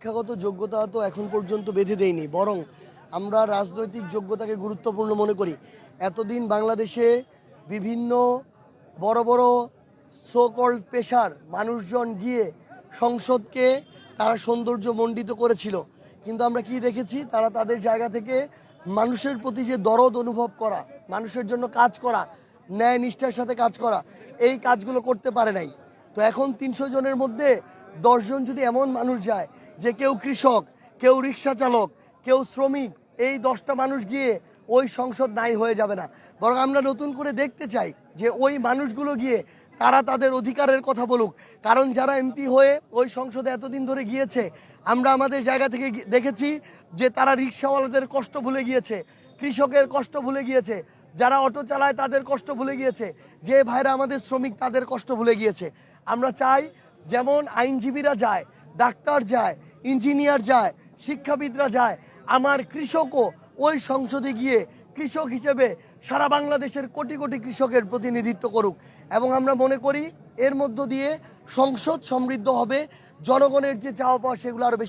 শিক্ষাগত যোগ্যতা তো এখন পর্যন্ত বেঁধে দেয়নি, বরং আমরা রাজনৈতিক যোগ্যতাকে গুরুত্বপূর্ণ মনে করি। এতদিন বাংলাদেশে বিভিন্ন বড় বড় সোকল পেশার মানুষজন গিয়ে সংসদকে তারা সৌন্দর্য মণ্ডিত করেছিল। কিন্তু আমরা কি দেখেছি? তারা তাদের জায়গা থেকে মানুষের প্রতি যে দরদ অনুভব করা, মানুষের জন্য কাজ করা, ন্যায় নিষ্ঠার সাথে কাজ করা, এই কাজগুলো করতে পারে নাই। তো এখন তিনশো জনের মধ্যে দশজন যদি এমন মানুষ যায় যে কেউ কৃষক, কেউ রিক্সা চালক, কেউ শ্রমিক, এই দশটা মানুষ গিয়ে ওই সংসদ নাই হয়ে যাবে না। বরং আমরা নতুন করে দেখতে চাই যে ওই মানুষগুলো গিয়ে তারা তাদের অধিকারের কথা বলুক। কারণ যারা এমপি হয়ে ওই সংসদে এতদিন ধরে গিয়েছে, আমরা আমাদের জায়গা থেকে দেখেছি যে তারা রিক্সাওয়ালাদের কষ্ট ভুলে গিয়েছে, কৃষকের কষ্ট ভুলে গিয়েছে, যারা অটো চালায় তাদের কষ্ট ভুলে গিয়েছে, যে ভাইরা আমাদের শ্রমিক তাদের কষ্ট ভুলে গিয়েছে। আমরা চাই যেমন আইনজীবীরা যায়, ডাক্তার যায় ইঞ্জিনিয়ার যায়, শিক্ষাবিদরা যায়, আমার কৃষকও ওই সংসদে গিয়ে কৃষক হিসেবে সারা বাংলাদেশের কোটি কোটি কৃষকের প্রতিনিধিত্ব করুক। এবং আমরা মনে করি, এর মধ্য দিয়ে সংসদ সমৃদ্ধ হবে, জনগণের যে চাওয়া পাওয়া সেগুলো আরও বেশি